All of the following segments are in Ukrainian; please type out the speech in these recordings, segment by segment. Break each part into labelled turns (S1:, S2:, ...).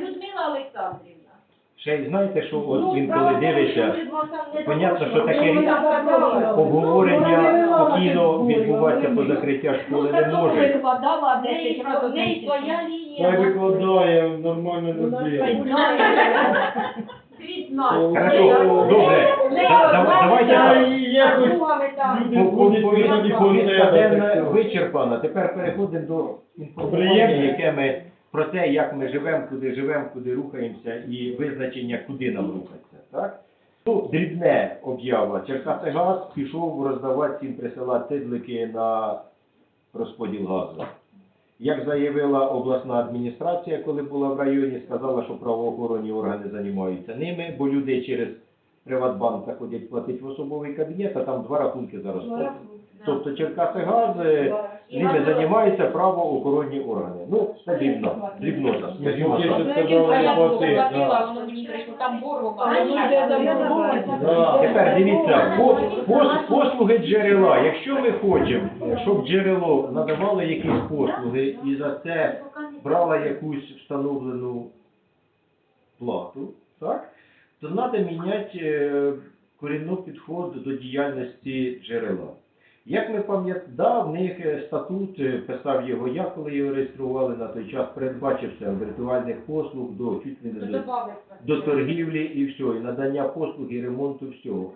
S1: Людмила Олександрівна.
S2: Ще й знаєте, що от
S1: Ну,
S2: він коли дивиться,
S1: не
S2: понятно, що таке
S1: Ну,
S2: обговорення спокійно відбуватися по закриття
S1: Ну,
S2: школи не може.
S1: викладала
S3: В
S1: 10 разів. В неї
S3: місяці.
S1: своя
S4: викладає нормально людей.
S1: Світ.
S2: Хорошо, добре. Да- да- Давайте Повістка денна вичерпана. Тепер переходимо до інформування, яке ми про те, як ми живемо, куди живемо, куди рухаємося, і визначення, куди нам рухатися. Так? Ну, дрібне об'ява. Черкасигаз пішов роздавати всім присилати тидлики на розподіл газу. Як заявила обласна адміністрація, коли була в районі, сказала, що правоохоронні органи займаються ними, бо люди через Приватбанк заходять платити в особовий кабінет, а там два рахунки зараз. платять. Тобто Черкасигаз е, ними займаються правоохоронні органи. Ну, це дрібно, дрібнота, скажімо так.
S1: Ну.
S2: Тепер дивіться, по- пос- послуги джерела. Якщо ми хочемо, щоб джерело надавало якісь послуги і за це брало якусь встановлену плату, так, то треба міняти е, корінний підход до діяльності джерела. Як ми пам'ятаємо, да, в них е, статут, е, писав його я, коли його реєстрували на той час, передбачився віртуальних послуг до чуть не до до торгівлі і все, і надання послуг, і ремонту всього.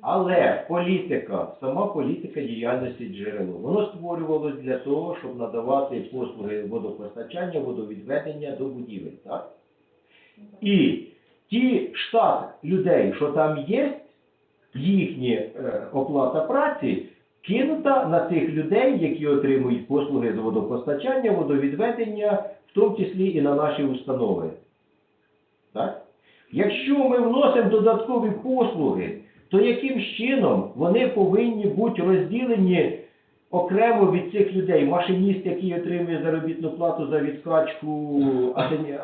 S2: Але політика, сама політика діяльності джерело, воно створювалось для того, щоб надавати послуги водопостачання, водовідведення до будівель. Так? І ті штат людей, що там є, їхня е, оплата праці кинута на тих людей, які отримують послуги з водопостачання, водовідведення, в тому числі і на наші установи. Так? Якщо ми вносимо додаткові послуги, то яким чином вони повинні бути розділені окремо від цих людей? Машиніст, який отримує заробітну плату за відкачку е,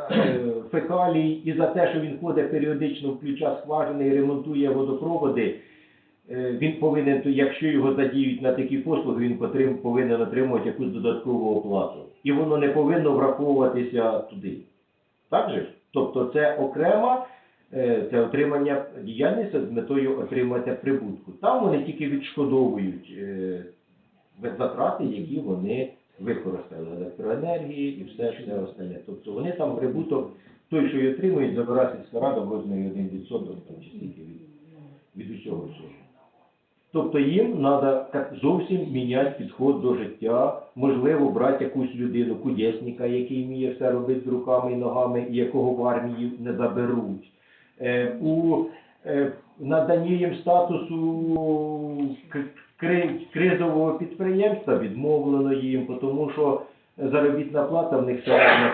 S2: фекалій і за те, що він ходить періодично в ключа скважини і ремонтує водопроводи, він повинен, якщо його задіють на такі послуги, він потрим- повинен отримувати якусь додаткову оплату. І воно не повинно враховуватися туди. Так же? Тобто це окрема е, це отримання діяльності з метою отримання прибутку. Там вони тільки відшкодовують е, затрати, які вони використали електроенергії і все, все остальне. Тобто вони там прибуток, той, що й отримують, забирає сільська рада в розмірі 1%, там, чи скільки від, від усього цього. Тобто їм треба зовсім міняти підход до життя, можливо, брати якусь людину, кудесника, який вміє все робити з руками і ногами, і якого в армії не заберуть. Е, у е, наданні їм статусу кри- кризового підприємства відмовлено їм, тому що заробітна плата в них середня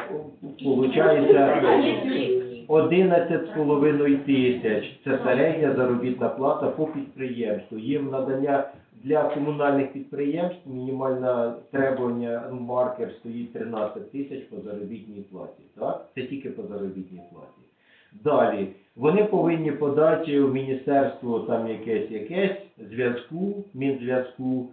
S2: виходить 11,5 тисяч. Це середня заробітна плата по підприємству. Їм надання для комунальних підприємств мінімальне требування ну, маркер стоїть 13 тисяч по заробітній платі. Так? Це тільки по заробітній платі. Далі вони повинні подати в міністерство там якесь якесь зв'язку, мінзв'язку,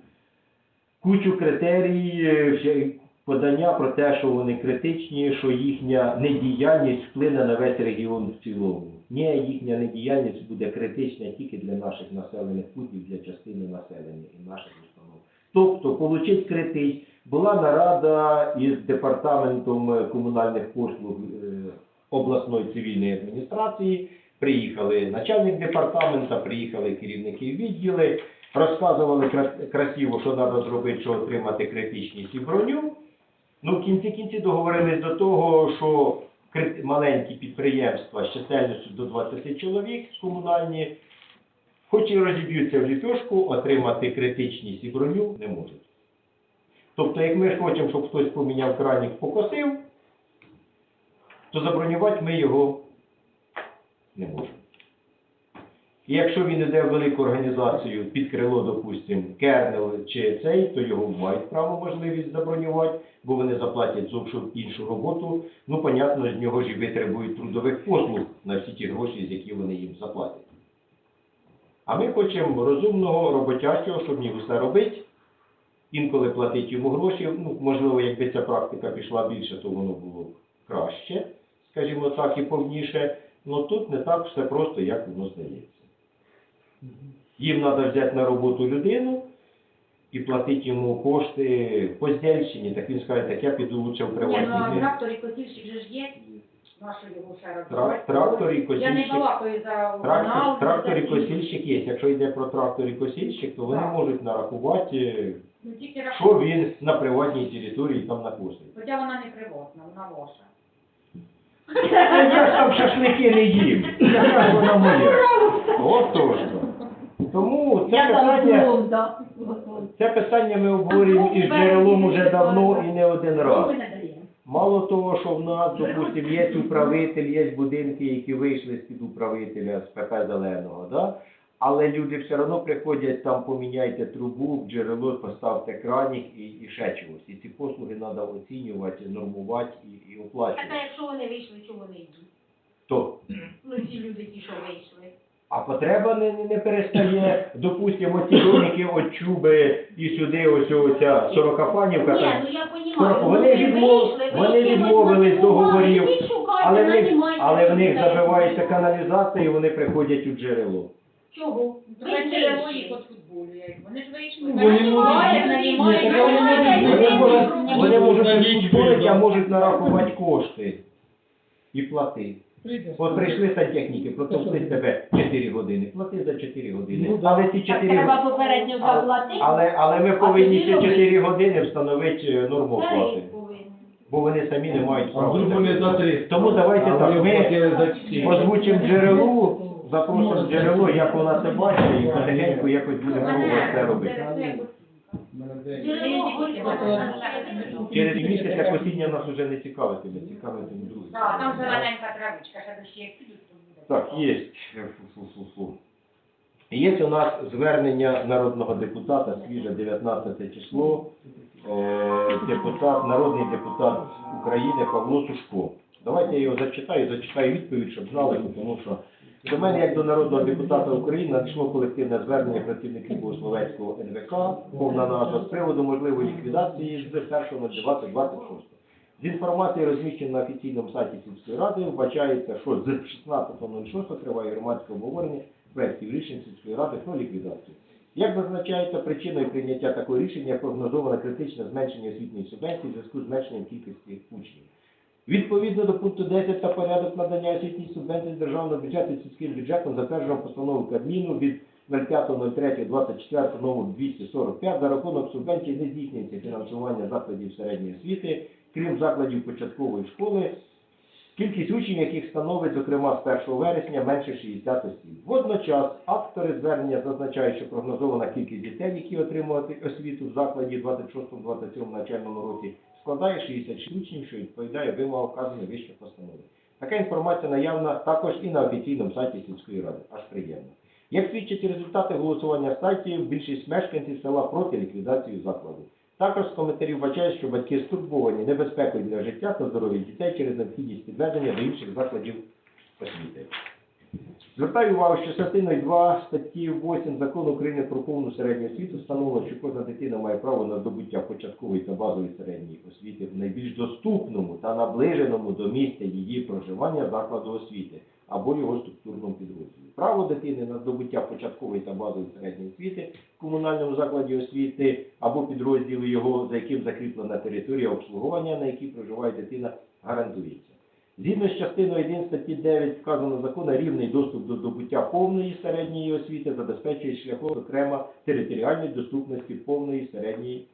S2: кучу критерій, подання про те, що вони критичні, що їхня недіяльність вплине на весь регіон в цілому. Ні, їхня недіяльність буде критична тільки для наших населених пунктів, для частини населення і наших установ. Тобто, получить критич. Була нарада із департаментом е, комунальних послуг е, обласної цивільної адміністрації. Приїхали начальник департамента, приїхали керівники відділи, розказували кра- красиво, що треба зробити, щоб отримати критичність і броню. Ну, в кінці кінці договорились до того, що маленькі підприємства з чисельністю до 20 чоловік комунальні, хоч і розіб'ються в ліпьошку, отримати критичність і броню не можуть. Тобто, як ми ж хочемо, щоб хтось поміняв кранік, покосив, то забронювати ми його не можемо. І якщо він йде в велику організацію під крило, допустимо, Кернел чи цей, то його мають право можливість забронювати, бо вони заплатять зовсім іншу роботу. Ну, понятно, з нього ж і витребують трудових послуг на всі ті гроші, з які вони їм заплатять. А ми хочемо розумного, роботячого, щоб міг усе робити, інколи платити йому гроші. Ну, можливо, якби ця практика пішла більше, то воно було б краще, скажімо так, і повніше. Ну тут не так все просто, як воно здається. Їм треба взяти на роботу людину і платити йому кошти по здельщині, так він скаже, так я піду лучше в
S1: Ні, ну а
S2: бізнес.
S1: трактор і котівщик же ж є. Нащо його ще
S2: Тра- Трактор і
S1: Я не
S2: косільщик.
S1: балакаю за
S2: Трактор, трактор і косільщик є. Якщо йде про трактор і косільщик, то вони
S1: Так.
S2: можуть нарахувати, е,
S1: Ну, тільки
S2: що
S1: рахунок.
S2: він на приватній території там накосить.
S1: Хоча вона не приватна, вона ваша.
S2: Я ж там шашлики не їм. Яка ж вона моя? От точно. Тому це
S3: Я там
S2: питання,
S3: да.
S2: це питання ми обговорюємо із джерелом уже давно і не один раз. Мало того, що в нас, допустим, є управитель, є будинки, які вийшли з-під управителя з ПП Зеленого, да? але люди все одно приходять там, поміняйте трубу, в джерело, поставте кранік і, і ще чогось. І ці послуги треба оцінювати, нормувати і, і
S1: Так,
S2: оплачувати.
S1: а якщо вони вийшли, чого вони йдуть?
S2: То,
S1: Ну, ці люди, ті, що вийшли.
S2: А потреба не, не перестає, допустимо, ті домики от чуби і сюди ось оця сорокафанівка.
S1: Ні,
S2: там.
S1: ну я понімаю. Ну,
S2: вони
S1: ви
S2: відмов-
S1: вийшли,
S2: вони відмовились договорів. Але в них, але в них забивається каналізація і вони приходять у джерело.
S1: Чого?
S5: Це
S1: Ви
S5: джерело
S1: вийшли.
S5: їх от футболює. Вони ж вийшли.
S4: Вони можуть- можуть
S2: а можуть нарахувати кошти і плати. От прийшли сантехніки, протовстить тебе 4 години, плати за 4 години.
S4: Ну, да.
S2: Але ці
S3: Так
S2: 4
S3: треба попередньо заплатити.
S2: Але, але ми
S3: А
S2: повинні ці
S3: робити.
S2: 4 години встановити е, норму оплати. Бо вони самі не мають права.
S4: вдруг вони за три.
S2: Тому давайте
S4: А
S2: так, ми озвучимо джерелу, запросимо джерело, як вона це бачить, і потихеньку якось будемо пробувати це робити.
S1: Джерело.
S2: Через місяць осіння нас вже не цікавитиме, цікавитиме друге.
S1: Так, там зелененька травичка, ще дощі як підуть, то буде.
S2: Так, є. Фу-фу-фу-фу. Є у нас звернення народного депутата, свіже 19 число, е, депутат, народний депутат України Павло Сушко. Давайте я його зачитаю, зачитаю відповідь, щоб знали, тому що до мене, як до народного депутата України, надійшло колективне звернення працівників Богословецького НВК, повна назва з приводу можливої ліквідації з 1.2026. З інформації, розміщеної на офіційному сайті сільської ради, вбачається, що з 16.06 триває громадське обговорення проєктів рішень сільської ради про ліквідацію. Як зазначається, причиною прийняття такого рішення прогнозовано критичне зменшення освітньої субвенції в зв'язку з зменшенням кількості учнів. Відповідно до пункту 10 та порядок надання освітньої субвенції з державного бюджету сільським бюджетом затверджено постанову Кабміну від 05.03.24 номер 245 за рахунок субвенції не здійснюється фінансування закладів середньої освіти, крім закладів початкової школи, кількість учнів, яких становить, зокрема, з 1 вересня менше 60 осіб. Водночас автори звернення зазначають, що прогнозована кількість дітей, які отримують освіту в закладі 26-27 навчальному році, складає 66 учнів, що відповідає вимогам вказаної вище постанови. Така інформація наявна також і на офіційному сайті сільської ради. Аж приємно. Як свідчать результати голосування сайтів, більшість мешканців села проти ліквідації закладу. Також з коментарів вбачають, що батьки стурбовані небезпекою для життя та здоров'я дітей через необхідність підведення до інших закладів освіти. Звертаю увагу, що частиною 2 статті 8 Закону України про повну середню освіту встановлено, що кожна дитина має право на здобуття початкової та базової середньої освіти в найбільш доступному та наближеному до місця її проживання закладу освіти або його структурному підрозділі. Право дитини на здобуття початкової та базової середньої освіти в комунальному закладі освіти або підрозділі його, за яким закріплена територія обслуговування, на якій проживає дитина, гарантується. Згідно з частиною 1 статті 9 вказаного закону, рівний доступ до здобуття повної середньої освіти забезпечує шляхом окремо територіальної доступності повної середньої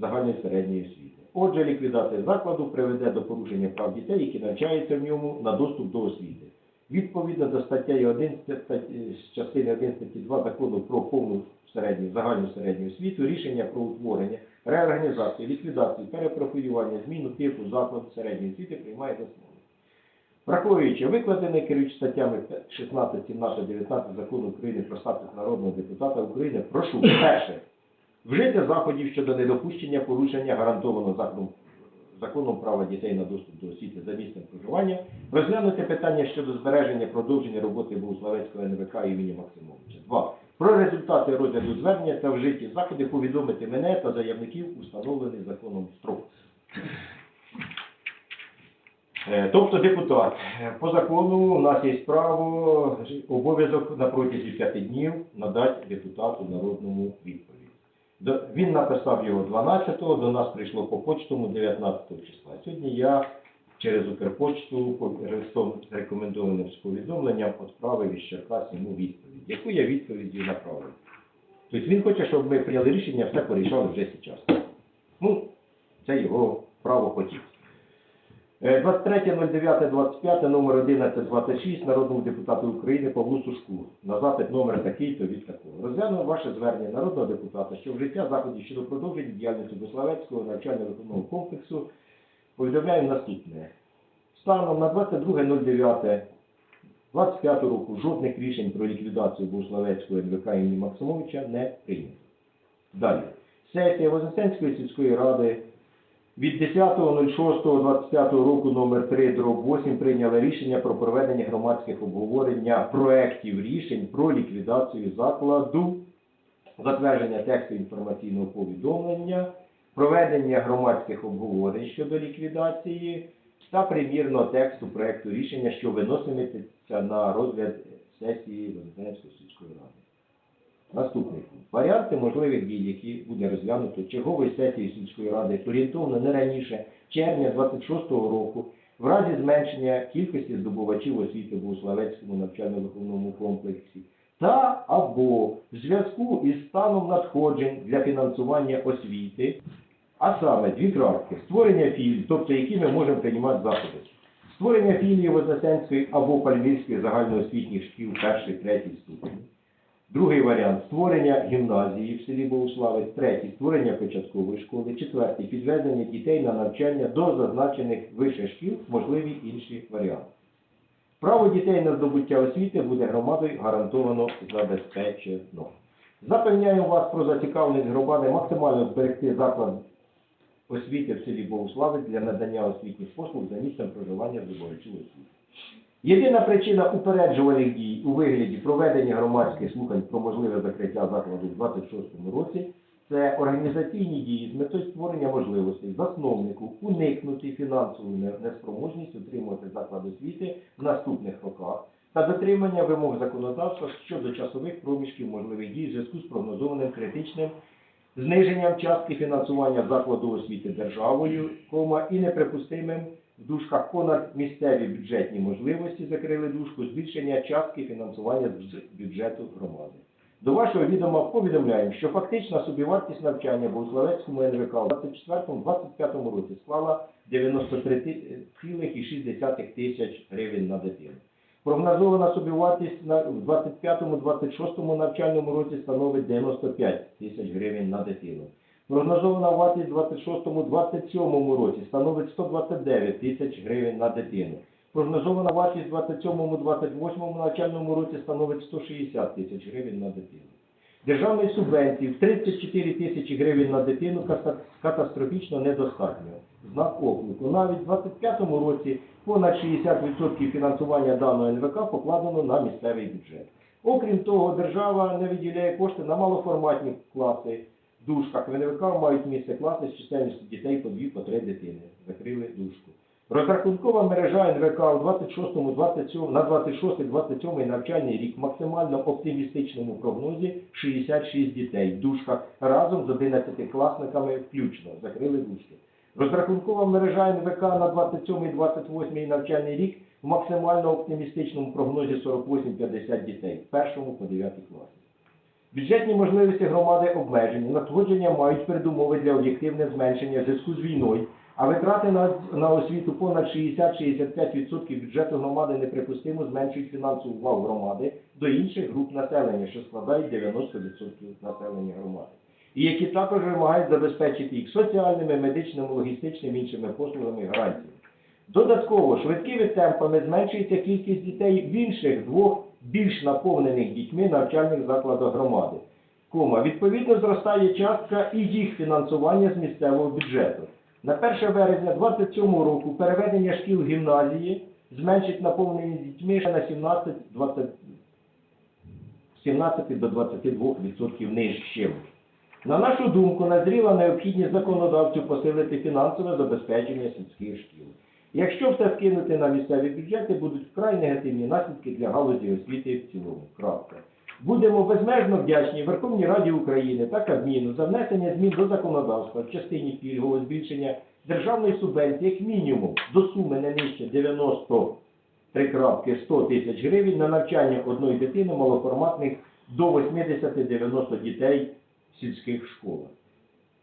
S2: загальної середньої освіти. Отже, ліквідація закладу приведе до порушення прав дітей, які навчаються в ньому на доступ до освіти. Відповідно до статті 1 статті- частини 1 статті 2 закону про повну середню загальну середню освіту, рішення про утворення, реорганізацію, ліквідацію, перепрофілювання, зміну типу закладу середньої освіти приймає основу. Враховуючи викладене, керуючи статтями 16, 17, 19 закону України про статус народного депутата України, прошу перше вжити заходів щодо недопущення порушення гарантованого законом, законом права дітей на доступ до освіти за місцем проживання, розглянути питання щодо збереження продовження роботи Богославецького НВК імені Максимовича. Два. Про результати розгляду звернення та вжиті заходи повідомити мене та заявників установлений законом строк. Е, Тобто депутат, е, по закону у нас є право, обов'язок на протязі п'яти днів надати депутату народному відповідь. Він написав його 12-го, до нас прийшло по почтому 19 числа. Сьогодні я через Укрпочту по рекомендованим з повідомленням відправив із Черкас йому відповідь. Яку я відповідь їй направив? Тобто він хоче, щоб ми прийняли рішення, все порішали вже зараз. Ну, це його право хотіти. Е, 23.09.25, номер 1126, народному депутату України Павлу Сушку. На запит номер такий-то від такого. Розглянув ваше звернення народного депутата, що вжиття заходів щодо продовження діяльності Буславецького навчально-виховного комплексу повідомляю наступне. Станом на 22.09.25 року жодних рішень про ліквідацію Буславецького НВК імені Максимовича не прийнято. Далі. Сесія Вознесенської сільської ради від 10.06.25 року номер 3 дроб 8 прийняла рішення про проведення громадських обговорення проєктів рішень про ліквідацію закладу, затвердження тексту інформаційного повідомлення, проведення громадських обговорень щодо ліквідації та примірного тексту проєкту рішення, що виноситиметься на розгляд сесії Вознесенської сільської ради. Наступний пункт. Варіанти можливих дій, які буде розглянуто чергової сесії сільської ради орієнтовно не раніше червня 26-го року в разі зменшення кількості здобувачів освіти в Богославецькому навчально-виховному комплексі та або в зв'язку із станом надходжень для фінансування освіти, а саме дві крапки, створення філій, тобто які ми можемо приймати заходи. Створення філії Вознесенської або Пальмірської загальноосвітніх шкіл перший, третій ступені. Другий варіант створення гімназії в селі Богуславець, третій створення початкової школи, четвертий підведення дітей на навчання до зазначених вищих шкіл, можливі інші варіанти. Право дітей на здобуття освіти буде громадою гарантовано забезпечено. Запевняю вас про зацікавленість громади максимально зберегти заклад освіти в селі Богуславець для надання освітніх послуг за місцем проживання здобувачів освіти. Єдина причина упереджувальних дій у вигляді проведення громадських слухань про можливе закриття закладу в 26 році це організаційні дії з метою створення можливостей засновнику уникнути фінансову неспроможність утримувати заклад освіти в наступних роках та дотримання вимог законодавства щодо часових проміжків можливих дій в зв'язку з прогнозованим критичним зниженням частки фінансування закладу освіти державою, кома, і неприпустимим в дужках понад місцеві бюджетні можливості закрили дужку збільшення частки фінансування з бюджету громади. До вашого відома повідомляємо, що фактична собівартість навчання Богославецькому НВК у 24-25 році склала 93,6 тисяч гривень на дитину. Прогнозована собівартість на в 25-26 навчальному році становить 95 тисяч гривень на дитину. Прогнозована вартість в 26-27 році становить 129 тисяч гривень на дитину. Прогнозована вартість в 27-28 навчальному році становить 160 тисяч гривень на дитину. Державної субвенції в 34 тисячі гривень на дитину ката- катастрофічно недостатньо. Знак оклику. Навіть в 25-му році понад 60% фінансування даного НВК покладено на місцевий бюджет. Окрім того, держава не виділяє кошти на малоформатні класи. В дужках НВК мають місце класи з чисельністю дітей по дві, по три дитини. Закрили дужку. Розрахункова мережа НВК у 26 27 на 26-27 навчальний рік в максимально оптимістичному прогнозі 66 дітей в дужках разом з 11-класниками включно. Закрили дужки. Розрахункова мережа НВК на 27-28 навчальний рік в максимально оптимістичному прогнозі 48-50 дітей в першому по 9 класі. Бюджетні можливості громади обмежені, надходження мають передумови для об'єктивного зменшення в зв'язку з війною, а витрати на, на освіту понад 60-65% бюджету громади неприпустимо зменшують фінансову увагу громади до інших груп населення, що складають 90% населення громади. І які також вимагають забезпечити їх соціальними, медичними, логістичними іншими послугами і гарантіями. Додатково швидкими темпами зменшується кількість дітей в інших двох більш наповнених дітьми навчальних закладах громади. Кома. Відповідно зростає частка і їх фінансування з місцевого бюджету. На 1 березня 2027 року переведення шкіл гімназії зменшить наповнення дітьми ще на 17-20 17 до 22% нижчим. На нашу думку, назріла необхідність законодавцю посилити фінансове забезпечення сільських шкіл. Якщо все скинути на місцеві бюджети, будуть вкрай негативні наслідки для галузі освіти в цілому. Крапка. Будемо безмежно вдячні Верховній Раді України та Кабміну за внесення змін до законодавства в частині пільгового збільшення державної субвенції як мінімум до суми не нижче 93,100 тисяч гривень на навчання одної дитини малоформатних до 80-90 дітей сільських школах.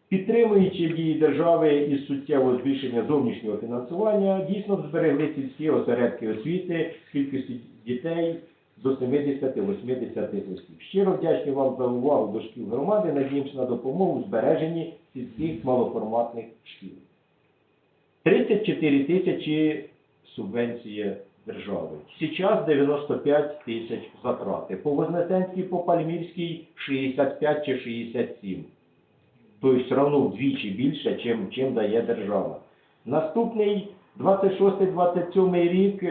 S2: Підтримуючи дії держави із суттєвого збільшення зовнішнього фінансування, дійсно зберегли сільські осередки освіти з кількістю дітей до 70-80 осіб. Щиро вдячні вам за увагу до шкіл громади. Надіємося на допомогу у збереженні сільських малоформатних шкіл. 34 тисячі субвенція держави. Сейчас 95 тисяч затрати. По Вознесенській, по Пальмірській 65 чи 67. Тобто все одно вдвічі більше, чим, чим дає держава. Наступний 26-27 рік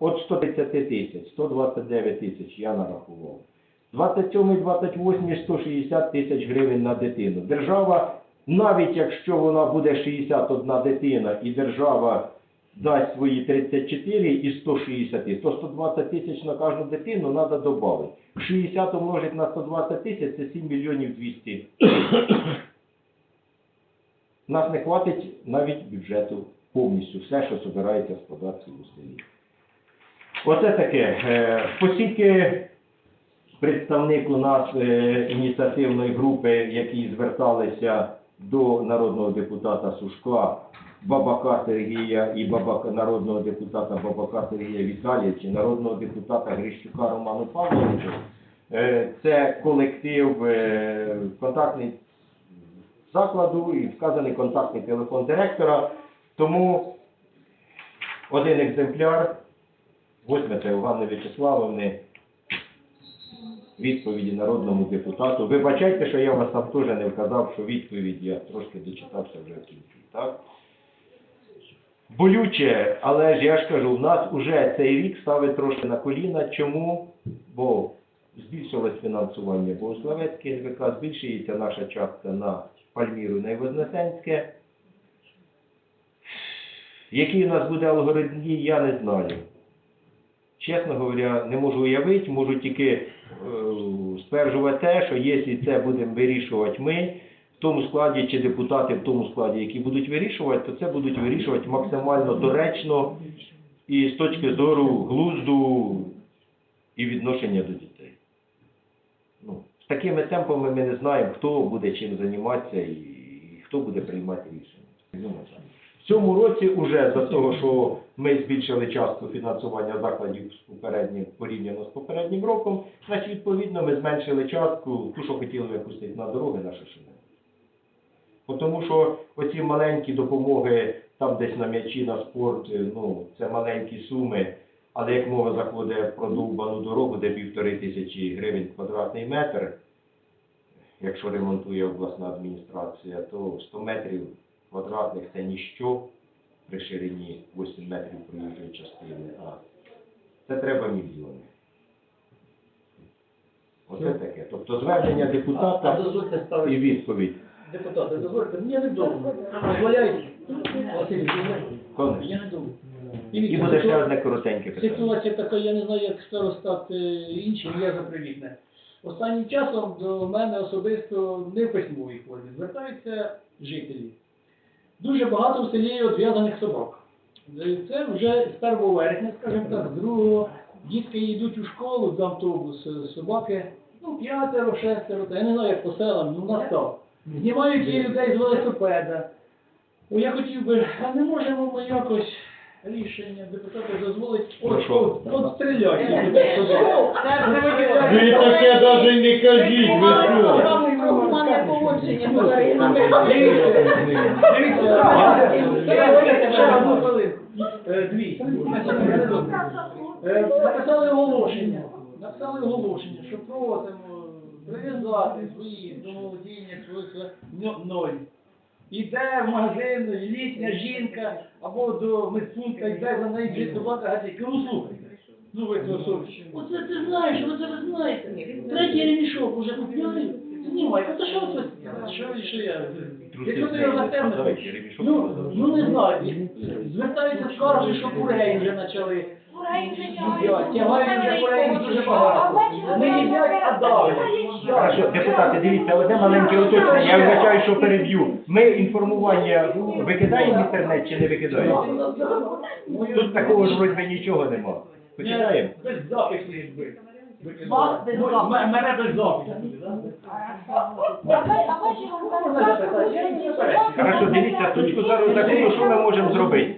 S2: от 130 тисяч, 129 тисяч я нарахував. 27-28 160 тисяч гривень на дитину. Держава, навіть якщо вона буде 61 дитина і держава дасть свої 34 і 160, то 120 тисяч на кожну дитину треба додати. 60 умножить на 120 тисяч це 7 мільйонів 200 нас не хватить навіть бюджету повністю, все, що збирається з податків у селі. Оце таке. Е, Оскільки представник у нас е, ініціативної групи, які зверталися до народного депутата Сушка, Бабака Сергія і бабака, народного депутата Бабака Сергія Віталійовича, народного депутата Грищука Роману Павловича, е, це колектив е, контактний закладу і вказаний контактний телефон директора. Тому один екземпляр возьмете у Ганни Вячеславовни відповіді народному депутату. Вибачайте, що я вас там теж не вказав, що відповідь я трошки дочитався вже в кінці. Так? Болюче, але ж я ж кажу, в нас вже цей рік ставить трошки на коліна. Чому? Бо збільшилось фінансування Богословецьке НВК, збільшується наша частка на Пальміру на Вознесенське. Який у нас буде алгоритм я не знаю. Чесно говоря, не можу уявити, можу тільки е, стверджувати те, що якщо це будемо вирішувати ми, в тому складі чи депутати в тому складі, які будуть вирішувати, то це будуть вирішувати максимально доречно і з точки зору глузду і відношення до дітей. Ну, з такими темпами ми не знаємо, хто буде чим займатися і, хто буде приймати рішення. Ну. В цьому році вже за того, що ми збільшили частку фінансування закладів попереднім порівняно з попереднім роком, значить відповідно ми зменшили частку, ту, що хотіли випустити на дороги на шишини. Тому що оці маленькі допомоги там десь на м'ячі, на спорт, е, ну, це маленькі суми, але як мова заходить про довбану дорогу, де півтори тисячі гривень квадратний метр, якщо ремонтує обласна адміністрація, то 100 метрів квадратних це ніщо при ширині 8 метрів проїжджої частини, а це треба мільйони. Оце таке. Тобто звернення депутата і відповідь.
S3: Депутати, дозвольте, мені не довго. Дозволяють. Василь. Я не довго.
S2: І буде ще одне коротеньке питання.
S3: Ситуація така, я не знаю, як старостат е, інші, я за привітне. Останнім часом до мене особисто не в письмовій формі звертаються жителі. Дуже багато в селі одв'язаних собак. Це вже з 1 вересня, скажімо так, з 2 дітки йдуть у школу з автобус, собаки, ну, п'ятеро, шестеро, я не знаю, як по селам, ну настав. Знімають її людей з велосипеда. О, я хотів би, а не можемо ми якось рішення депутата дозволить
S2: Ну, що?
S3: от, от стріляти цих собак.
S4: Ви таке навіть не кажіть, ви що?
S1: Про гуманне поводження з тваринами.
S3: Ще одну хвилинку. Е, Дві. Е, Написали оголошення. Написали оголошення, що просимо прив'язати свої до володіння своїх ньо- ноль. Іде в магазин літня жінка або до медпункта, йде за нею дві собака, гадять, ну слухайте. Ну, ви це особисто. Оце ти знаєш, оце ви знаєте. Третій ремішок уже купляю. Знімай, оце що це? Що, що я? Якщо ти його
S2: ремішок
S3: Ну, ну не знаю. Звертаються скарги, що курей вже почали.
S2: Хорошо, депутати, дивіться, одне маленьке уточнення. Я вибачаю, що переб'ю. Ми інформування викидаємо в інтернет чи не викидаємо? Тут такого ж вроді нічого нема. Починаємо?
S3: Без запису якби.
S1: Вас без
S3: Ну,
S1: запису.
S3: Мене без запису буде, так?
S2: Хорошо, дивіться, з точки зору закону, що ми можемо зробити?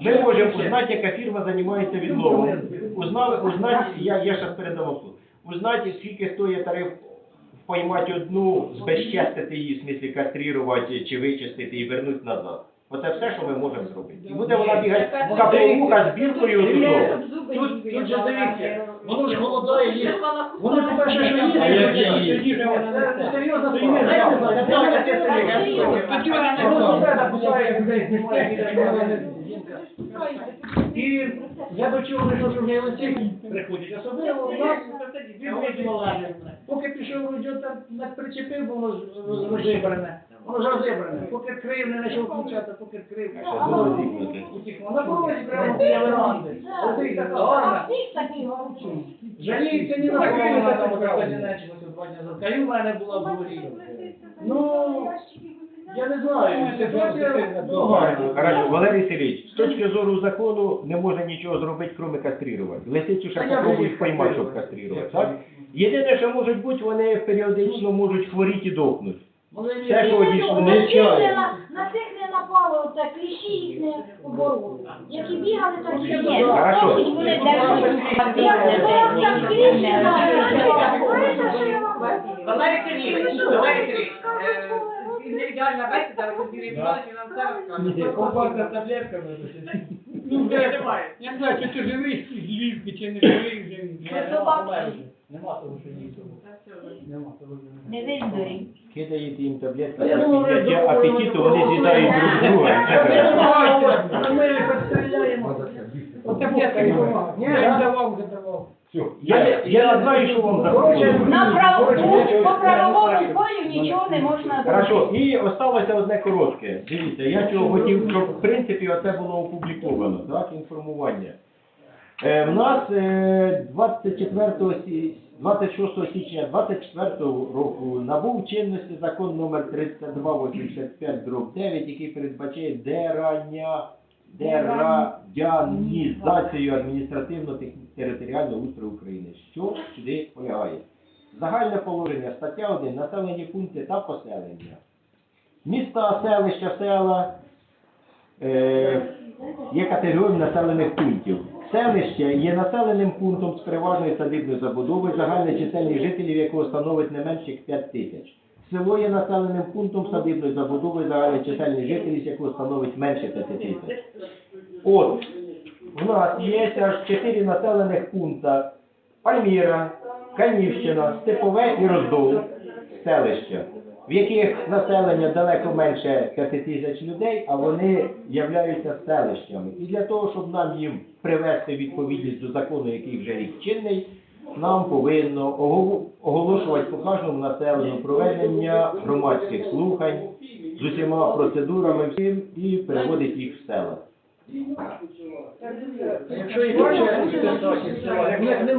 S2: Ми можемо узнати, яка фірма займається відловом. Узнали, узнати, я, я зараз передам суд. Узнати, скільки стоїть тариф поймати одну, збезчестити її, в смислі кастрирувати чи вичистити і вернути назад. Оце все, що ми можемо зробити. І буде вона бігати капловуха з біркою туди.
S3: Тут, тут же дивіться, воно ж голодає, є. Воно, по-перше, що
S4: А
S3: їсти,
S4: її?
S3: що їсти, це серйозно, то я не знаю, це серйозно. Людей знімає, відео, І я до чого прийшов, що вже оці приходять. Особливо у нас відмовляє. Поки пішов там не причепив, ж розібране. Воно розібране. Поки крив не почав включати, поки крив. На порозі прямо біля веранди. Оце така гарна. Жаліється ні на кого, вона там оце конінечилася два дні назад. Та й мене була в дворі. Ну, я не знаю, ситуація ну, гарна.
S2: Хорошо, Валерій Сергійович, з точки зору закону не може нічого зробити, крім кастрирувати. Лисицю ще попробують поймати, щоб кастрирувати. Так? Єдине, що можуть бути, вони періодично можуть хворіти і дохнути.
S3: Ні.
S2: Все, що одійшло.
S4: Не чаю.
S1: На цих не напало, оце кліщі їх не обороли. Які бігали, так і є.
S2: Хорошо.
S5: Валерій Сергійович, Валерій Сергійович, е, індивідуальна бесіда, ви
S3: Ні, таблетками.
S5: Ну.
S3: Я не знаю, чи ти живий з лівки, чи не живий вже. Нема того, що того. Нема того, що
S1: Не виздорі.
S2: Кидаєте їм таблетки,
S3: А я
S2: апетиту, вони з'їдають друг друга.
S3: ми. Ні, я давав.
S2: Все. Я, не знаю, що вам.
S1: На правову, по правовому полю нічого не можна
S2: Хорошо, і осталося одне коротке. Дивіться, я цього хотів, щоб в принципі оце було опубліковано, так, інформування. Е, в нас е, 24 сі- 26 січня 24 року набув чинності закон номер 3285 9, який передбачає дерання, дерадянізацію адміністративно-територіального устрою України. Що сюди полягає? Загальне положення, стаття 1, населені пункти та поселення. Міста, селища, села е, є категорією населених пунктів. Селище є населеним пунктом з переважною садибною забудовою, загальна чисельність жителів якого становить не менше як 5 тисяч. Село є населеним пунктом з садибною забудовою, загальна чисельність жителів якого становить менше 5 тисяч. От, у нас є аж 4 населених пункта. Пальміра, Канівщина, Степове і Роздол, селища, в яких населення далеко менше 5 тисяч людей, а вони являються селищами. І для того, щоб нам їм привести відповідність до закону, який вже рік чинний, нам повинно оголошувати по кожному населенню проведення громадських слухань з усіма процедурами всім і переводити їх в села.
S3: Якщо їх хоче, як в них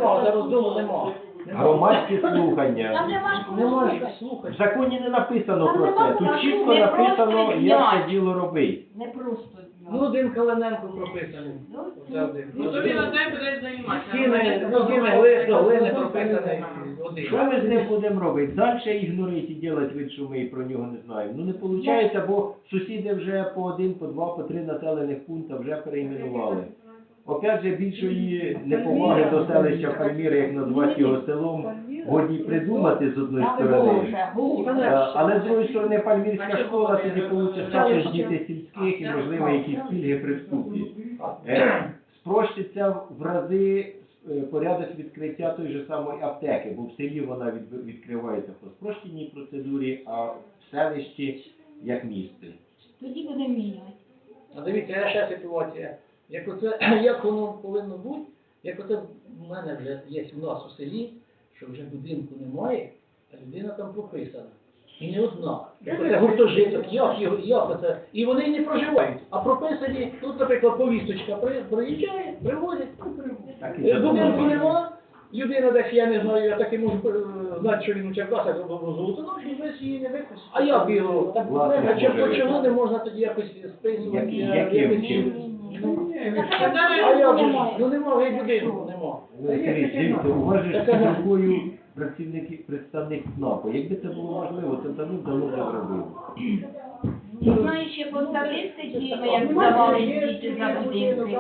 S2: Громадські слухання.
S1: Там нема слухати.
S2: В законі не написано
S1: Там
S2: про
S1: нема
S2: це. Тут
S1: закону,
S2: чітко
S1: не
S2: написано,
S1: просто
S2: як це діло робити.
S1: Не просто.
S3: Ну, один Калененко прописаний. Оце один.
S5: Ну, тобі на те буде займатися.
S3: Стіни, ну, стіни, лист до глини прописаний. Один.
S2: Що ми з ним будемо робити? Далі ігнорити і робити вид, що ми про нього не знаємо. Ну не виходить, бо сусіди вже по один, по два, по три населених пункти вже перейменували. Опять же, більшої неповаги до селища Пальміри, як назвати його селом, годі придумати з одної сторони. Е, Але з другої сторони, Пальмірська школа тоді получить також діти сільських і, можливо, якісь пільги при вступі. Е, Спрощиться в рази е, порядок відкриття той же самої аптеки, бо в селі вона від- відкривається по спрощеній процедурі, а в селищі як місце.
S1: Тоді будемо міняти.
S3: А дивіться, я ще ситуація. Як оце, як воно повинно бути, Як оце в мене вже є в нас у селі, що вже будинку немає, а людина там прописана. І не одна. Як оце гуртожиток, як його, як оце. І вони не проживають, а прописані, тут, наприклад, повісточка при- приїжджає, привозять, ну, привозять.
S2: Так і
S3: Е, Будинку нема, людина десь, я не знаю, я так і можу е, знати, що він у Черкасах або золотоноші, і весь її не виписав. А як його? Так,
S2: Власне,
S3: а чому,
S2: може,
S3: чому не можна тоді якось списувати?
S2: Які-
S3: я-
S2: які
S3: якось-
S2: вчив?
S3: Ну, а
S1: а
S3: як же ж?
S1: немає.
S3: Ну будинку, нема.
S2: Працівники, представник ЦНАПу. Якби це було можливо, це давно-давно вже зробили.
S6: Я знаю, ще по статистиці, ми як здавали діти за будинки.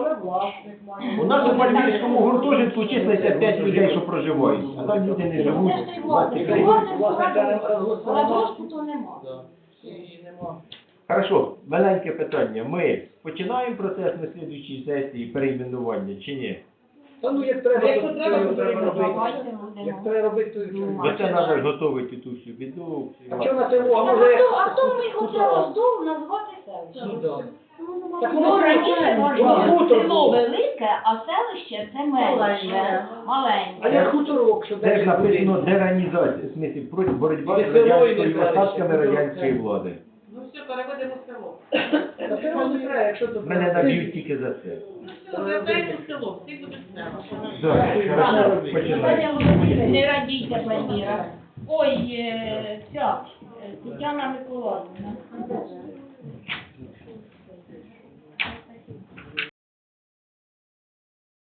S2: У нас у Пальмірському гуртожитку числиться 5 людей, що проживають, а там люди не живуть.
S1: Це ж не власник.
S2: 23.
S1: Власник
S3: Власника не-
S1: радочку. Радочку то
S2: Хорошо, маленьке питання. Ми починаємо процес на слідуючій сесії перейменування чи ні?
S3: Та ну як треба,
S5: Якщо
S3: то
S5: треба,
S3: то
S5: то
S3: треба робити. Як треба робити, то і
S6: Ну,
S2: Бо це
S3: треба.
S2: треба ж готувати ту всю біду. всі
S3: А чого на село? А може...
S1: хто- А хто
S3: Хто-
S1: оце роздув назвати селище?
S3: Ну, да.
S1: Ну,
S3: Так
S1: ну,
S3: воно
S6: Ну, село велике, а селище це менше,
S3: А
S6: маленьке.
S3: як хуторок, що
S2: Це ж написано деранізація, в смислі проти боротьба з радянською остатками
S3: Ну,
S2: радянської влади.
S5: Все, переведемо в село.
S3: Та це не треба, якщо то...
S2: Мене наб'ють тільки за це.
S5: Ну все, вертаємо в село, всі будуть в село.
S2: Так, хорошо, починаємо.
S6: Не радійте, Пальміра. Ой, е, ця, е, Тетяна Миколаївна.